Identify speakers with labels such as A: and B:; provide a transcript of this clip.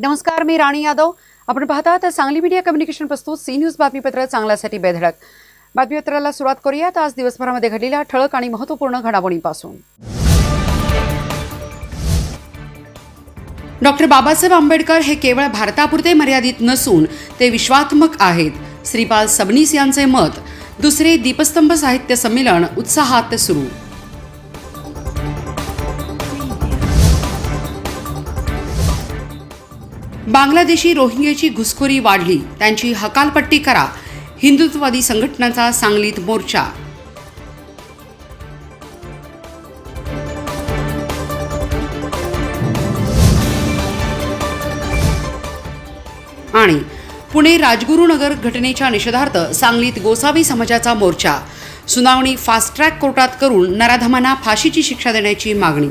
A: नमस्कार मी राणी यादव. आपण पाहतात सांगली मीडिया कम्युनिकेशन प्रस्तुत सी न्यूज बातमीपत्र चांगल्यासाठी बेधडक. बातमीपत्राला सुरुवात करूयात. आज दिवसभरामध्ये घडलेल्या ठळक आणि महत्त्वपूर्ण घडामोडींपासून. डॉक्टर बाबासाहेब आंबेडकर हे केवळ भारतापुरते मर्यादित नसून ते विश्वात्मक आहेत. श्रीपाल सबनीस यांचे मत दुसरे दीपस्तंभ साहित्य संमेलन उत्साहात सुरू. बांगलादेशी रोहिंग्याची घुसखोरी वाढली. त्यांची हकालपट्टी करा. हिंदुत्ववादी संघटनांचा सांगलीत मोर्चा. आणि पुणे राजगुरुनगर घटनेच्या निषेधार्थ सांगलीत गोसावी समाजाचा मोर्चा. सुनावणी फास्ट ट्रॅक कोर्टात करून नराधमांना फाशीची शिक्षा देण्याची मागणी.